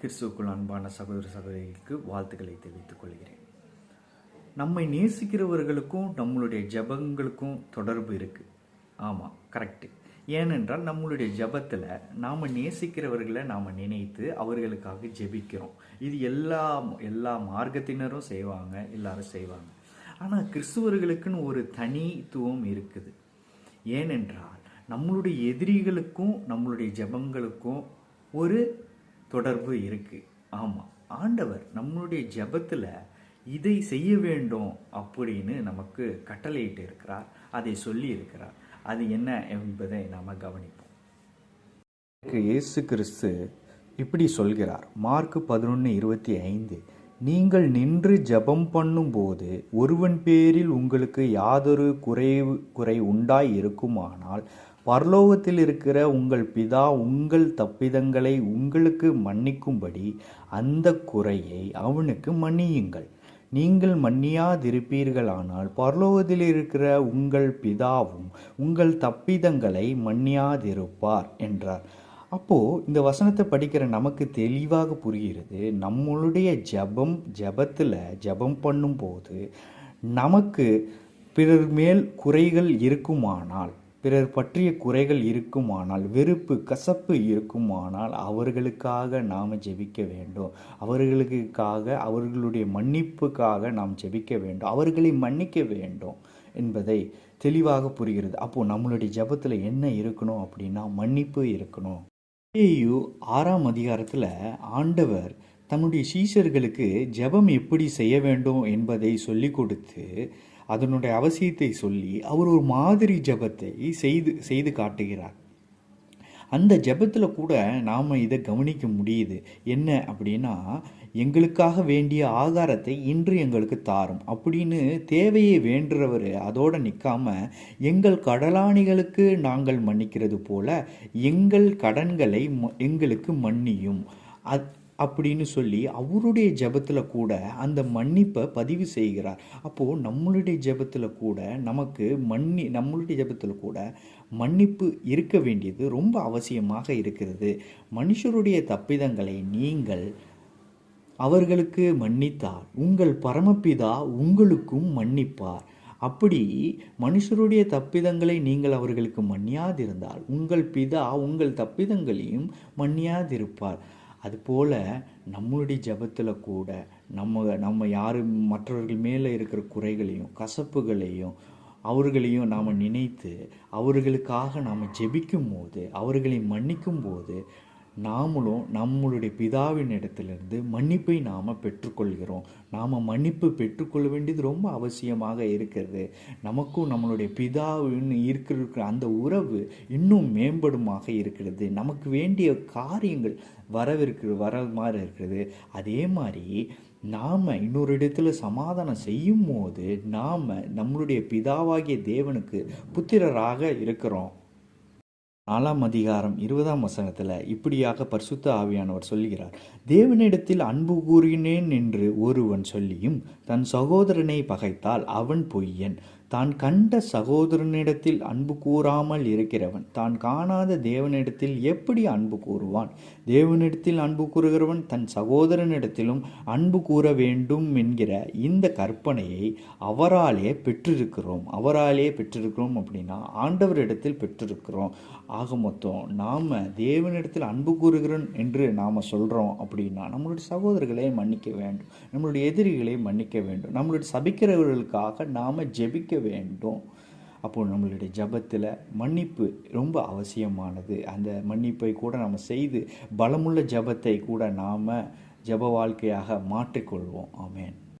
கிறிஸ்துவுக்குள் அன்பான சகோதர சகோதரிகளுக்கு வாழ்த்துக்களை தெரிவித்துக் கொள்கிறேன். நம்மை நேசிக்கிறவர்களுக்கும் நம்மளுடைய ஜெபங்களுக்கும் தொடர்பு இருக்குது ஆமாம் கரெக்டு ஏனென்றால் நம்மளுடைய ஜெபத்தில் நாம் நேசிக்கிறவர்களை நாம் நினைத்து அவர்களுக்காக ஜெபிக்கிறோம். இது எல்லா எல்லா மார்க்கத்தினரும் செய்வாங்க எல்லாரும் செய்வாங்க. ஆனால் கிறிஸ்துவர்களுக்குன்னு ஒரு தனித்துவம் இருக்குது. ஏனென்றால் நம்மளுடைய எதிரிகளுக்கும் நம்மளுடைய ஜெபங்களுக்கும் ஒரு தொடர்பு இருக்கு. ஆமாம் ஆண்டவர் நம்மளுடைய ஜபத்தில் இதை செய்ய வேண்டும் அப்படின்னு நமக்கு கட்டளையிட்டு இருக்கிறார் அதை சொல்லி இருக்கிறார். அது என்ன என்பதை நாம் கவனிப்போம். இயேசு கிறிஸ்து இப்படி சொல்கிறார். மார்க் பதினொன்று இருபத்தி ஐந்து. நீங்கள் நின்று ஜெபம் பண்ணும்போது ஒருவன் பேரில் உங்களுக்கு யாதொரு குறைவு குறை உண்டாய் இருக்குமானால் பரலோகத்தில் இருக்கிற உங்கள் பிதா உங்கள் தப்பிதங்களை உங்களுக்கு மன்னிக்கும்படி அந்த குறையை அவனுக்கு மன்னியுங்கள். நீங்கள் மன்னியாதிருப்பீர்களானால் பரலோகத்தில் இருக்கிற உங்கள் பிதாவும் உங்கள் தப்பிதங்களை மன்னியாதிருப்பார் என்றார். அப்போது இந்த வசனத்தை படிக்கிற நமக்கு தெளிவாக புரிகிறது. நம்மளுடைய ஜபம் ஜபத்தில் ஜபம் பண்ணும்போது நமக்கு பிறர் மேல் குறைகள் இருக்குமானால் பிறர் பற்றிய குறைகள் இருக்குமானால் வெறுப்பு கசப்பு இருக்குமானால் அவர்களுக்காக நாம் ஜெபிக்க வேண்டும். அவர்களுக்காக அவர்களுடைய மன்னிப்புக்காக நாம் ஜெபிக்க வேண்டும். அவர்களை மன்னிக்க வேண்டும் என்பதை தெளிவாக புரிகிறது. அப்போது நம்மளுடைய ஜபத்தில் என்ன இருக்கணும் அப்படின்னா மன்னிப்பு இருக்கணும். ஏயு ஆறாம் அதிகாரத்தில் ஆண்டவர் தன்னுடைய சீஷர்களுக்கு ஜெபம் எப்படி செய்ய வேண்டும் என்பதை சொல்லிக் கொடுத்து அதனுடைய அவசியத்தை சொல்லி அவர் ஒரு மாதிரி ஜெபத்தை செய்து செய்து காட்டுகிறார். அந்த ஜெபத்தில் கூட நாம் இதை கவனிக்க முடியுது. என்ன அப்படின்னா எங்களுக்காக வேண்டிய ஆகாரத்தை இன்று எங்களுக்கு தாரும். அப்படின்னு தேவையை வேண்டுறவர் அதோடு நிற்காம எங்கள் கடலாணிகளுக்கு நாங்கள் மன்னிக்கிறது போல எங்கள் கடன்களை ம- எங்களுக்கு மன்னியும். அத் அப்படின்னு சொல்லி அவருடைய ஜெபத்தில் கூட அந்த மன்னிப்பை பதிவு செய்கிறார். அப்போது நம்மளுடைய ஜெபத்தில் கூட நமக்கு மன்னி நம்மளுடைய ஜெபத்தில் கூட மன்னிப்பு இருக்க வேண்டியது ரொம்ப அவசியமாக இருக்கிறது. மனுஷருடைய தப்பிதங்களை நீங்கள் அவர்களுக்கு மன்னித்தால் உங்கள் பரமபிதா உங்களுக்கும் மன்னிப்பார். அப்படி மனுஷருடைய தப்பிதங்களை நீங்கள் அவர்களுக்கு மன்னியாதிருந்தால் உங்கள் பிதா உங்கள் தப்பிதங்களையும் மன்னியாதிருப்பார். அதுபோல் நம்மளுடைய ஜெபத்தில் கூட நம்ம நம்ம யார் மற்றவர்கள் மேலே இருக்கிற குறைகளையும் கசப்புகளையும் அவர்களையும் நாம் நினைத்து அவர்களுக்காக நாம் ஜெபிக்கும் போது அவர்களை மன்னிக்கும் போது நாமளும் நம்மளுடைய பிதாவின் இடத்திலிருந்து மன்னிப்பை நாம் பெற்றுக்கொள்கிறோம். நாம் மன்னிப்பு பெற்றுக்கொள்ள வேண்டியது ரொம்ப அவசியமாக இருக்கிறது. நமக்கும் நம்மளுடைய பிதாவின் இருக்கிற அந்த உறவு இன்னும் மேம்படுமாக இருக்கிறது. நமக்கு வேண்டிய காரியங்கள் வரவிருக்கிற வர மாதிரி இருக்கிறது. அதே மாதிரி நாம் இன்னொரு இடத்துல சமாதானம் செய்யும் போது நாம் நம்மளுடைய பிதாவாகிய தேவனுக்கு புத்திரராக இருக்கிறோம். நாலாம் அதிகாரம் இருபதாம் வசனத்தில் இப்படியாக பரிசுத்த ஆவியானவர் சொல்கிறார் தேவனிடத்தில் அன்பு கூறினேன் என்று ஒருவன் சொல்லியும் தன் சகோதரனை பகைத்தால் அவன் பொய்யன். தான் கண்ட சகோதரனிடத்தில் அன்பு கூறாமல் இருக்கிறவன். தான் காணாத தேவனிடத்தில் எப்படி அன்பு கூறுவான்? தேவனிடத்தில் அன்பு கூறுகிறவன் தன் சகோதரனிடத்திலும் அன்பு கூற வேண்டும் என்கிற இந்த கற்பனையை அவராலே பெற்றிருக்கிறோம். அவராலே பெற்றிருக்கிறோம் அப்படின்னா ஆண்டவரிடத்தில் பெற்றிருக்கிறோம். ஆக மொத்தம் நாம் தேவனிடத்தில் அன்பு கூறுகிறோம் என்று நாம் சொல்கிறோம் அப்படின்னா நம்மளுடைய சகோதரர்களை மன்னிக்க வேண்டும். நம்மளுடைய எதிரிகளை மன்னிக்க வேண்டும். நம்மளுடைய சபிக்கிறவர்களுக்காக நாம் ஜெபிக்க வேண்டும். அப்போது நம்மளுடைய ஜெபத்தில் மன்னிப்பு ரொம்ப அவசியமானது. அந்த மன்னிப்பை கூட நம்ம செய்து பலமுள்ள ஜெபத்தை கூட நாம் ஜெப வாழ்க்கையாக மாற்றிக்கொள்வோம். ஆமேன்.